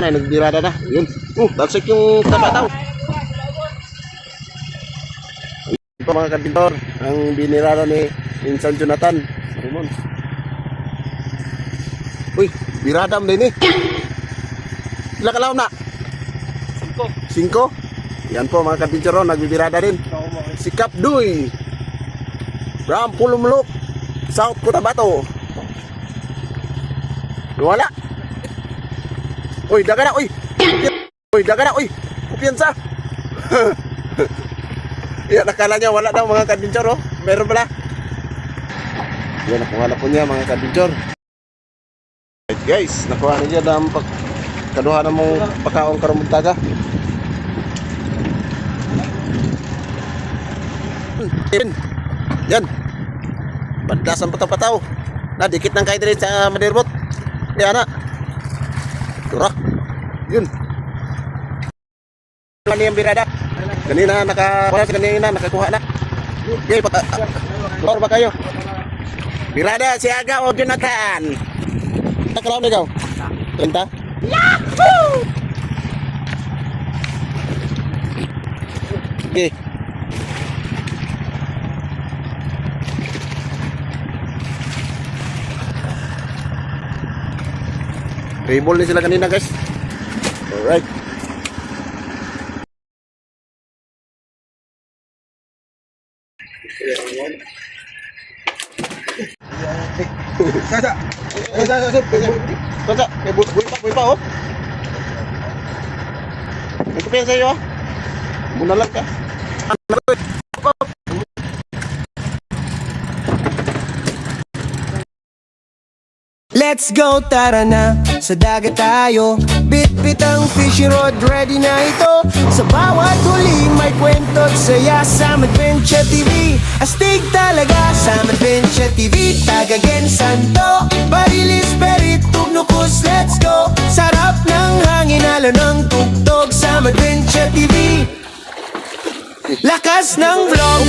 na, nagbirada na. Yun. Uh, talsik yung tabataw. Ito mga kapintor, ang binirada ni Insan Jonathan. Raymond. Uy, biradam din eh. Ilang kalaw na? Singko. Cinco? Yan po mga kapintor, nagbibirada rin. Si Kapduy. From Pulumlok, South Cotabato. Wala. Uy, daga na, uy. Uy, daga na, uy. Kupiyansa. Yan, nakala niya wala daw mga kadinchor, oh. Meron pala. Yan, nakuha na po niya mga kadinchor. Right, guys, nakuha na niya ng pag kaduha na mong pakaong karumutaga. Yan. Yan. Padlasan pataw-pataw. Na, dikit ng kahit rin sa madirbot. Yan na. Yun. Ano yung birada? Kanina naka wala si kanina nakakuha na. Okay, paka Lor ba kayo? Birada si Aga o Jonathan. Takalaw na ikaw. Kenta? Yahoo! Okay. Table din sila kanina guys. Alright. Sasa. Sasa, sasa. Kata, may bu buhay pa, buhay pa oh. May kupiyan sa iyo ah. Muna lang ka. Let's go, tara na. Sa dagat tayo Bit-bit ang fishing rod Ready na ito. Sa bawat huli May kwento at saya Sa Adventure TV Astig talaga Sa Adventure TV Tagagen Santo Barilis Perit Tugnukus Let's go. Sarap ng hangin Halo ng tugtog Sa Adventure TV Lakas ng vlog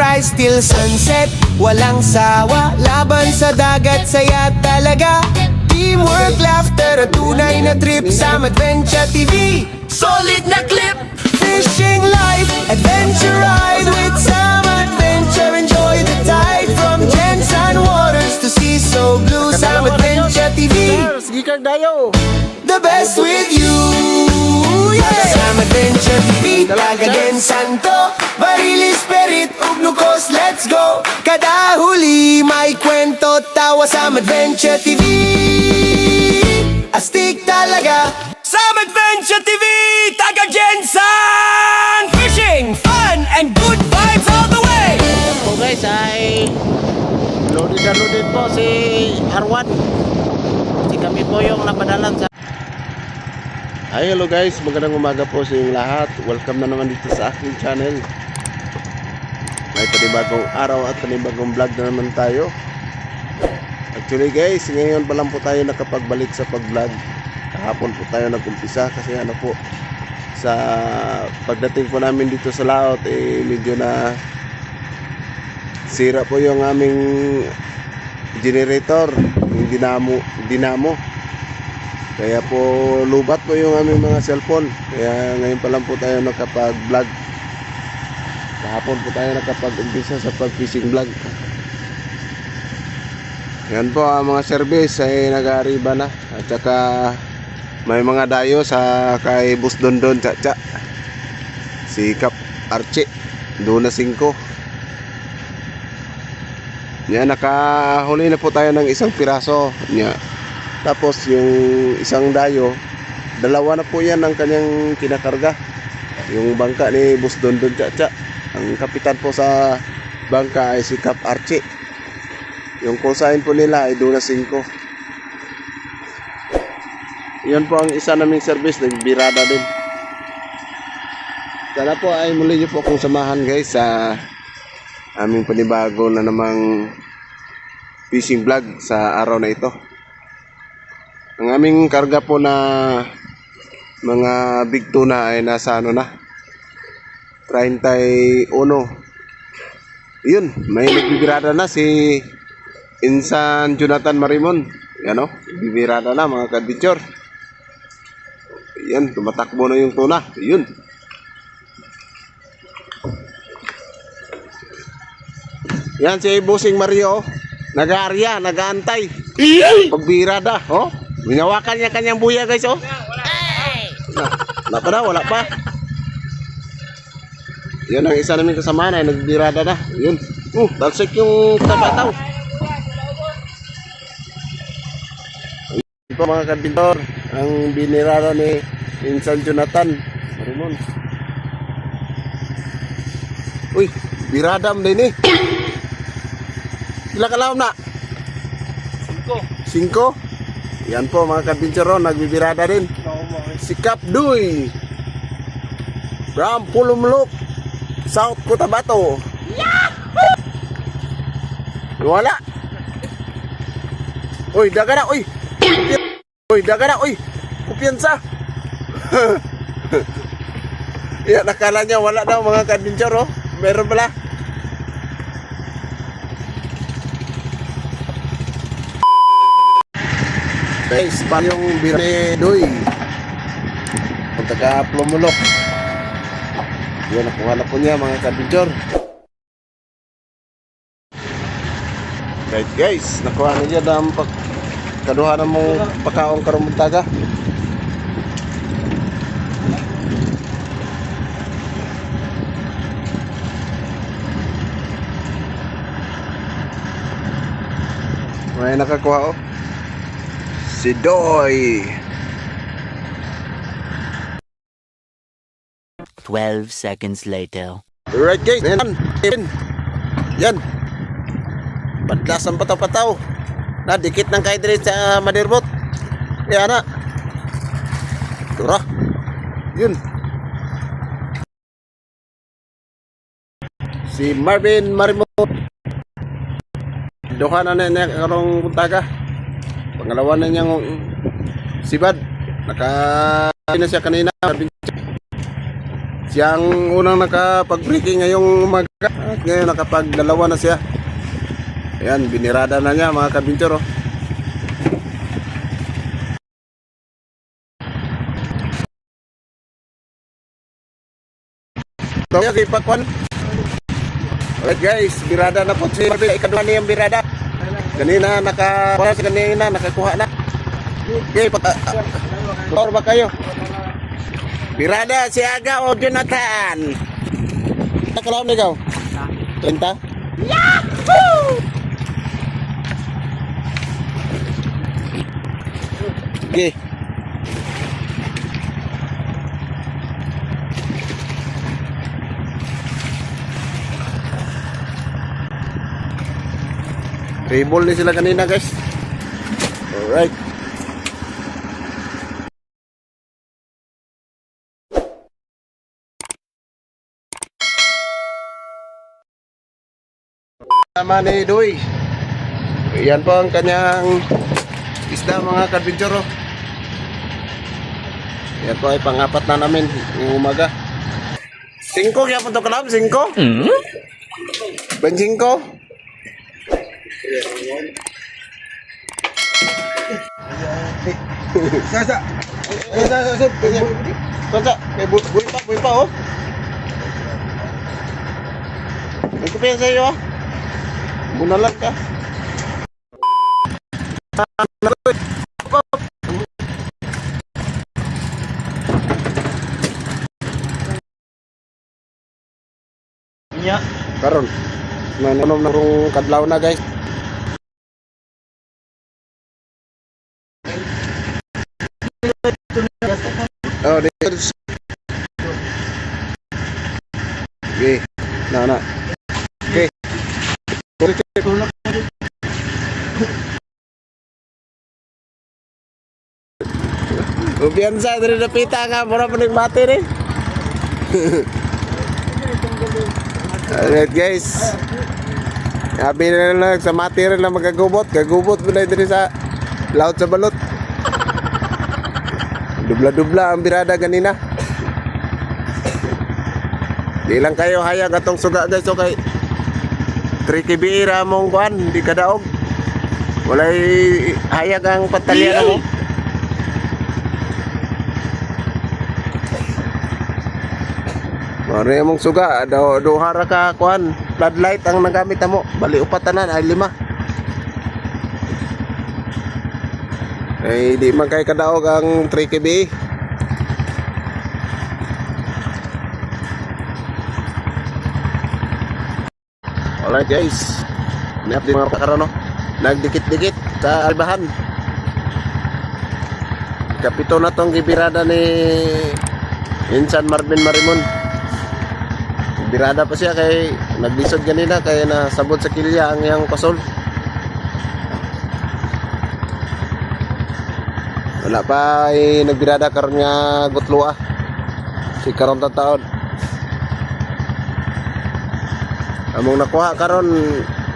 Sunrise till sunset, walang sawa Laban sa dagat, saya talaga. Teamwork, laughter at tunay na trip Sa Adventure TV Solid na clip! Fishing life, adventure ride With some adventure, enjoy the tide From Jensen Waters to sea. So blue Sa Adventure TV. The best with you yeah. Sa Adventure TV Tagagen Santo. Barili Spirit Ugnukos Let's go. Kada huli May kwento Tawa sa Adventure TV Astig talaga. Sa Adventure TV Tagagen San. Fishing Fun And good vibes all the way. Yan po guys ay loaded na loaded po si Arwan. Si kami po yung napadalan sa Hi, hello guys. Magandang umaga po sa inyong lahat. Welcome na naman dito sa aking channel. May panibagong araw at panibagong vlog na naman tayo. Actually guys, ngayon pa lang po tayo nakapagbalik sa pag-vlog. Kahapon po tayo nag-umpisa kasi ano po, sa pagdating po namin dito sa laot, eh medyo na sira po yung aming generator, yung dinamo, dinamo. Kaya po lubat po yung aming mga cellphone. Kaya ngayon pa lang po tayo nakapag-vlog. Kahapon po tayo nakapag-umpisa sa pag-fishing vlog. Yan po ang mga service ay nag-aariba na. At saka may mga dayo sa kay Bus Dondon Chacha. Si Kap Archie. Doon na 5. Yan, nakahuli na po tayo ng isang piraso. Yan. Tapos yung isang dayo, dalawa na po yan ang kanyang kinakarga. Yung bangka ni Bus Dondon Chacha. Ang kapitan po sa bangka ay si Kap Archie. Yung kusain po nila ay Duna 5. Yan po ang isa naming service, nagbirada din. Sana po ay muli niyo po akong samahan guys sa aming panibago na namang fishing vlog sa araw na ito. Ang aming karga po na mga big tuna ay nasa ano na 31. Yun, may nagbibirada na si Insan Jonathan Marimon. Yan o, bibirada na mga kadbitsyor. Yan, tumatakbo na yung tuna. Yun. Yan si Busing Mario. Nag-aarya, nag-aantay. Pagbirada, oh. Binawakan niya kanyang buya guys, oh. Na, wala pa daw, wala pa. Yan ang isa namin kasama na, nagbirada na. Yun. Uh, talsik yung tabataw. Ito mga kabintor, ang binirada ni Insan Jonathan. Marimon. Uy, biradam din eh. Sila kalaw na. Cinco. Cinco. Yan po mga kabintor, nagbibirada din. Si Kap Duy. From Pulumlok, South Cotabato. Yahoo! Wala. Uy, daga na, uy. Uy, daga na, uy. Kumpiyansa. Yan, nakala niya wala daw mga kabintor, oh. Meron pala. Guys, pa yung bira ni Doy. Kung taga Plumulok. Yan, nakuha na po niya mga kabidyor. Right guys, nakuha na niya ng pag kaduha na mong pakaong karumuntaga. May nakakuha oh. Si Doy. 12 seconds later. Right guys, yan. Yan. Yan. Padlasan pataw-pataw. Na, dikit ng dire sa madirbot. Yan na. Tura. Yun. Si Marvin Marimot. Duha na na karong puntaga. Pangalawa na niyang sibad. Naka na siya kanina. Marvin Siyang unang nakapag-breaking ngayong umaga. At ngayon nakapag-dalawa na siya. Ayan, binirada na niya mga kabintor. Oh. So, okay, pakwan. Alright guys, birada na po si Marvin. Ikaduha niya yung birada. Kanina naka, wala si kanina nakakuha na. Okay, pag, uh, ba kayo? Birada si Aga o Jonathan. Nakalaw na ikaw? 30? Yahoo! Okay. Table ni sila kanina guys. Alright. Tama ni Doy. Yan po ang kanyang isda mga kadbintsuro. Yan po ay pangapat na namin ng umaga. Singko kaya po ito kalam? Singko? Ben singko? Sasa. Eh, sasa, sasa. Kay bu buhay pa, buhay pa oh. May kupiyan sa iyo ah. Bunalag ka. Nya. Karon. Nanom na rong kadlaw na guys. Oh, this. Okay. Na na. Okay. Ubiyansa dari napita nga mura pa ning bati ni. Alright guys. Sabi na lang sa mati rin lang magagubot. Gagubot mo na dito sa laut sa balot. Dubla-dubla ang birada ganina. Di lang kayo hayag atong suga guys okay. Tricky biira mong kuan, di ka daog. Walay hayag ang patalya mo. Mari mong suga, daw duha ra ka kuan, floodlight ang nagamit mo. Bali upatanan ay lima. Ay di man kay kadaog ang 3 KB. Alright guys. Nap di mga pakaroon no. Nagdikit-dikit sa albahan. Kapito na tong gibirada ni Insan Marvin Marimon. Birada pa siya kay naglisod kanina kay nasabot sa kilya ang iyang pasol. Wala pa ay nagbirada karon gutlua. Si karon ta taon. Among nakuha karon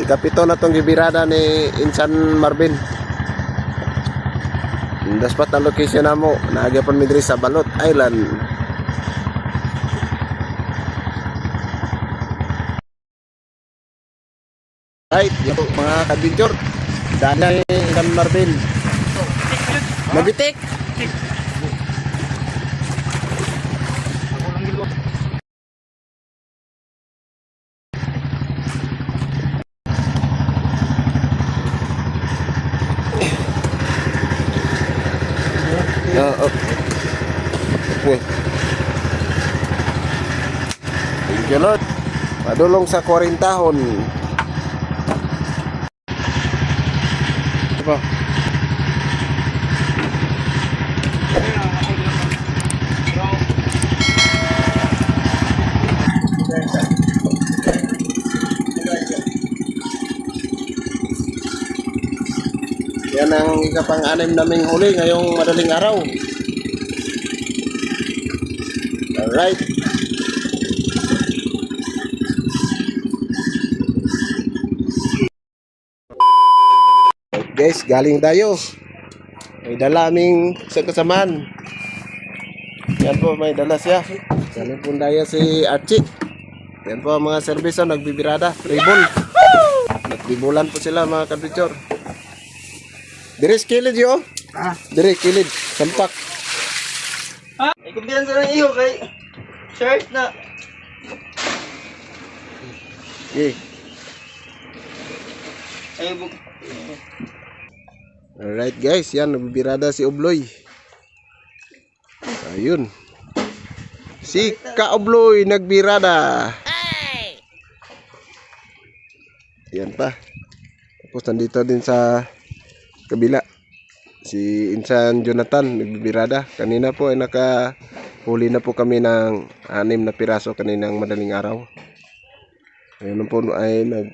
ikapito na tong gibirada ni Insan Marvin. Daspat ang location namo naagapon mi sa Balot Island. Right, ito mga kadinjor. Dahil Insan Marvin. Mabitik. Ya, oh. Uy. Thank you, Lord. Padulong sa 40 tahon. Apa? Yan ang ikapang-anim naming huli ngayong madaling araw. Alright. Guys, galing tayo. May dala aming sa kasamaan. Yan po, may dala siya. Galing po tayo si Archie. Yan po ang mga serviso, nagbibirada. Ribbon. Nagbibulan po sila mga kapityor. Diris kilid yo. Ah. Dire kilid. Sampak. Ay, kumpiyansa ng iyo kay shirt na. Okay. Ay, buk. Alright guys, yan nagbibirada si Obloy. Ayun. Si Ka Obloy nagbirada. Yan pa. Tapos nandito din sa kabila si Insan Jonathan nagbibirada. Kanina po ay nakahuli na po kami ng anim na piraso kaninang madaling araw. Ayun po ay nag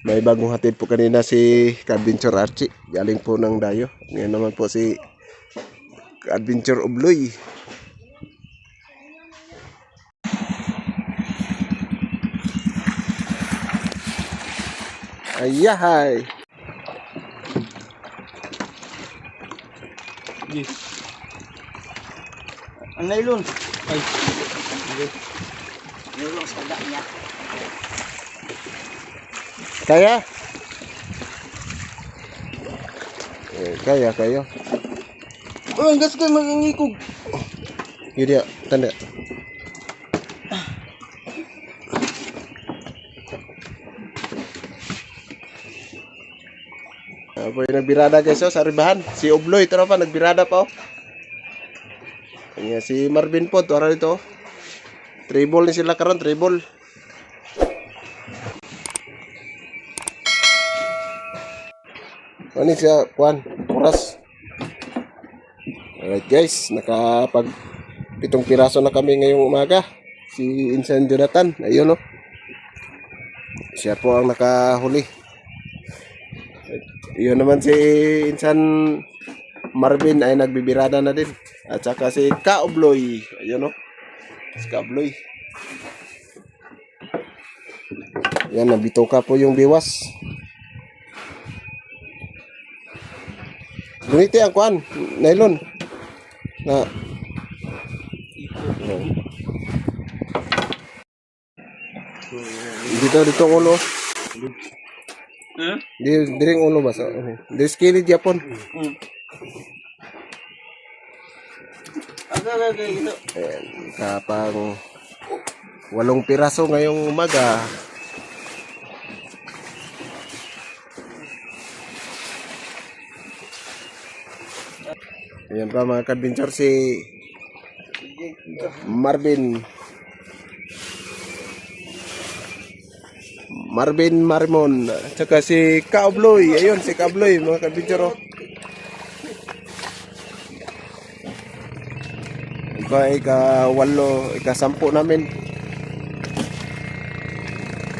may bagong hatid po kanina si Adventure Archie. Galing po ng Dayo. Ngayon naman po si Adventure Obloy. Ayahay! Yes. Ang nylon. Ay. Nylon sa kada niya. Kaya? Eh, kaya, kaya. Oh, ang gas ko mangingikog. Yun dia, tanda. Ako yung nagbirada guys oh, sa ribahan. Si Obloy, ito na pa, nagbirada pa oh. Kanya si Marvin po, ito dito oh. Treble ni sila karon, treble. Ano siya, Juan, oras. Alright guys, nakapag pitong piraso na kami ngayong umaga. Si Insan Jonathan, ayun oh. Siya po ang nakahuli. Yun naman si Insan Marvin ay nagbibirada na din. At saka si Kaobloy, ayun oh. Si Kaobloy. Yan, nabitoka po yung biwas. Guniti ang kuan, nylon. Na dito dito ulo. Hmm? Di diring ulo ba sa Di skillet Japon. Hmm. Aga, aga, aga, ito. Ayan, kapang walong piraso ngayong umaga. Ayan pa mga kadventure si Marvin Marvin Marimon tsaka si Kaobloy ayun si Kaobloy mga kadventure oh. Ika ika-walo, ika-sampu namin.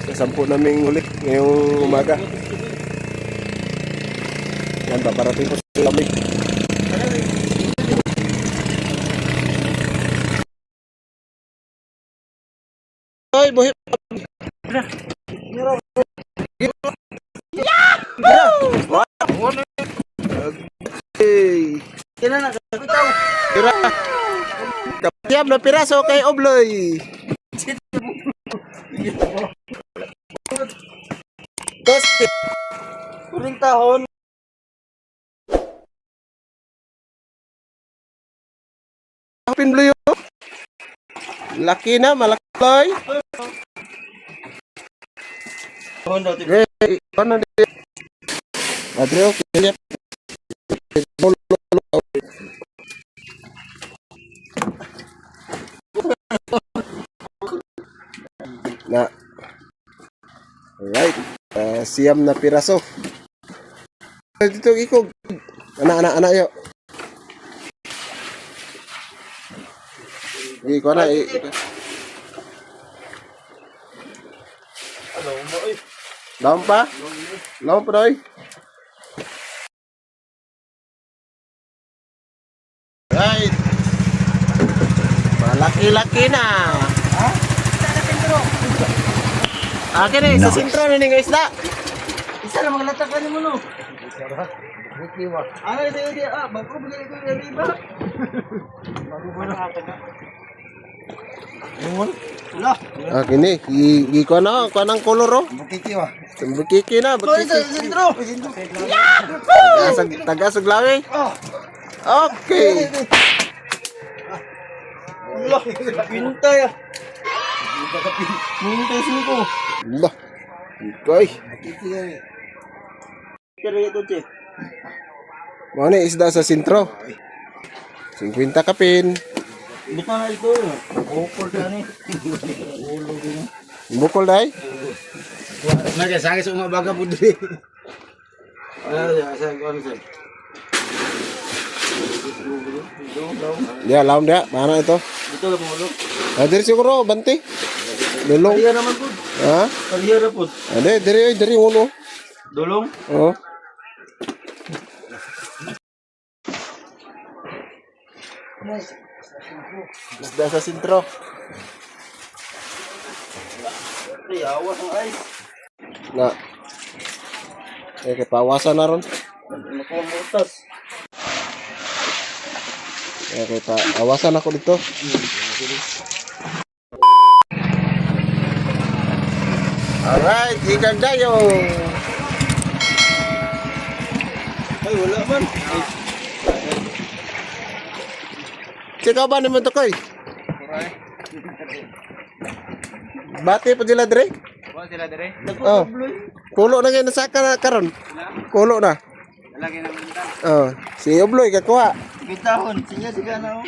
Ika-sampu namin ulit ngayong umaga. Yan, paparating ko sa lamig. Oy, buhi. Na piraso kay Obloy. Tos, Huling tahon. Pin Blue yun. Laki na, malaki Eh, ano di? Adrio, kaya. Na. Alright. Uh, siyam na piraso. Dito ikog. Ana, ana, ana yo. Iko na. i- Ano, mo, eh. Pa? Lawan pa doy? Right. Malaki-laki na. Ha? Akin eh, sa sentro na ning isda. Isa na mga latakan mo, no? Ano, ito, ito, ah, bago mo ito, ito, iba. Bago mo na hatag na. Wala. Akin eh, gi ko na, ko nang kolor oh. Bukiki wa. Bukiki na, bukiki. sentro. Tagasag, tagasag lawi. Oh. Okay. Wala. Pintay, ah. Pintay sini ko. Bah. Ikoy. Kaya ito, che. Mo ni isda sa sentro. 50 kapin. Bita na ito, eh. Bukol ka ni. Bukol dai. Nagasakit sa umabaga po din. Ano? Saan ko ano siya? Dia lawan dia, mana itu? Dito ka mo, Ah, diri siguro banti. Dulong. Kaliya naman po. Ha? Kaliya na po. Ade, diri diri ulo. Dulong. Oh. Isda sa sentro. Ay, awas ang ice. Na. Eh, kay pawasan na ron. Nakuha Eh, kay pa awasan ako dito. Alright, higang dayo. Ay, wala man. Sikaw ba naman to koy? Bati pa sila dire? Wala sila dire. Oh. Kulo na ngayon sa karon. Kulo na. Lagi na. Oh, si Obloy kakuha. Bitahon. Sinya, di ka na. oh.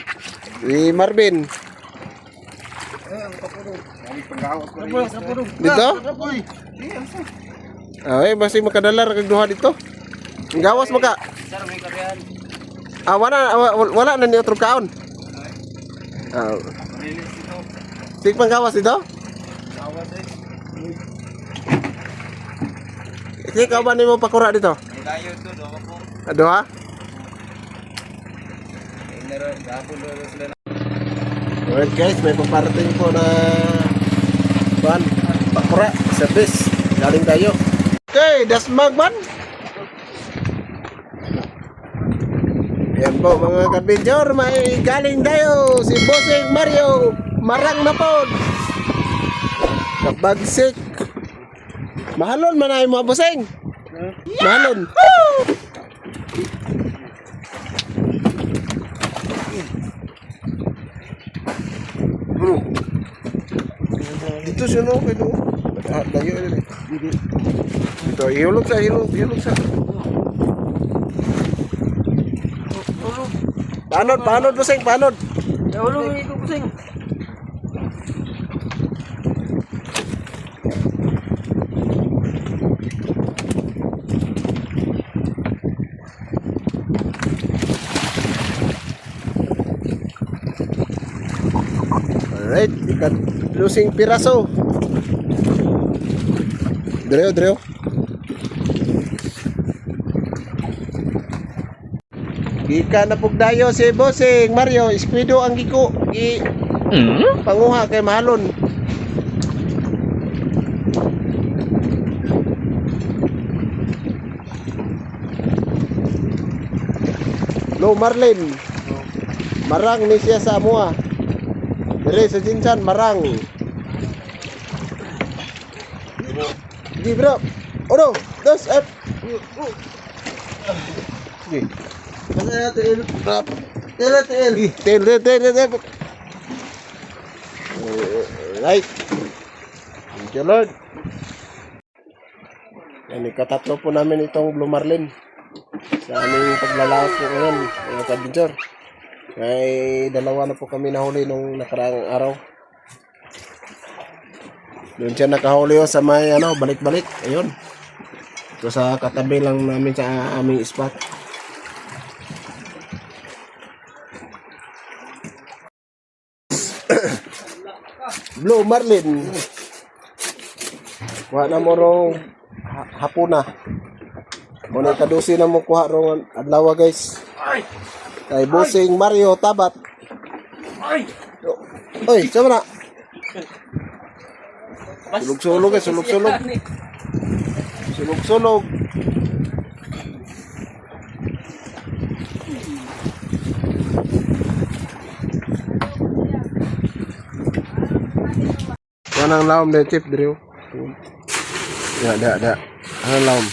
Si Marvin. Kapurong. Dito? Kapoy. Ah, eh, basi makadalar kag duha dito. Gawas mo ka. Sir, may karyan. Ah, wala, wala, wala na ni otro kaon. Ah, sig panggawas dito? Awas eh. Sige, ka ba nimo pakura dito? May layo ito. Doon naroon. Dapon doon sila na. Alright guys, may paparating po na ban, pakura, service. Galing tayo. Okay, dasmag ban. Yan po mga kabidyor, may galing tayo si Bossing Mario. Marang na po. Kabagsik. Mahalon man ay mga Bossing. Malon. Bro. No, kaya Ah, layo na rin. Dito, ihulog sa, ihulog, ihulog sa. Panod, panod, busing, panod. Ulong ikaw kusing. Alright, ikat lusing piraso. Dreo, dreo. Gika na pugdayo si Bossing Mario, iskwido ang giko. Gi panguha kay Malon. No, Marlin. Marang ni siya sa amuha. Dire sa Jinsan, marang. Sige bro. Uno, dos. Sige. Kasi tel. Tel tel. Tel, tel, tel, tel, po namin itong Blue Marlin sa aming paglalaos po ngayon, mga kabinjor. Ay, dalawa na po kami nahuli nung nakaraang araw. Doon siya nakahuli oh, sa may ano, balik-balik. Ayun. Ito sa katabi lang namin sa aming spot. Blue Marlin. Kuha na mo rong ha- hapuna. Muna kadusi na mo kuha rong adlaw guys. Kay Busing Mario Tabat. Oy, sama na. Sulog-sulog eh, sulog-sulog. Sulog-sulog. Wanang laom deh tip Drew. Ya, ada ada. Ano laom?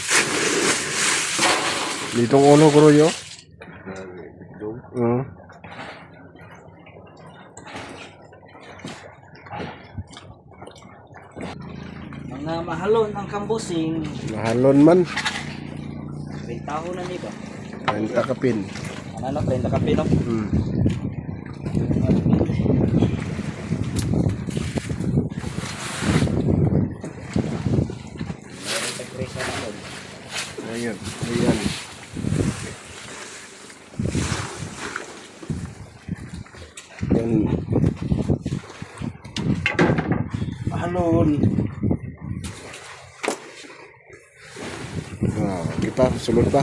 Ditong ulo ko Hmm. Mga mahalon ang kambusing. Mahalon man. Bentaho na ni ba? Renta kapin. Ano na prenda kape no? Hmm. Ayun, ayan. Yan. Mahalon. Ah, kita sulod pa.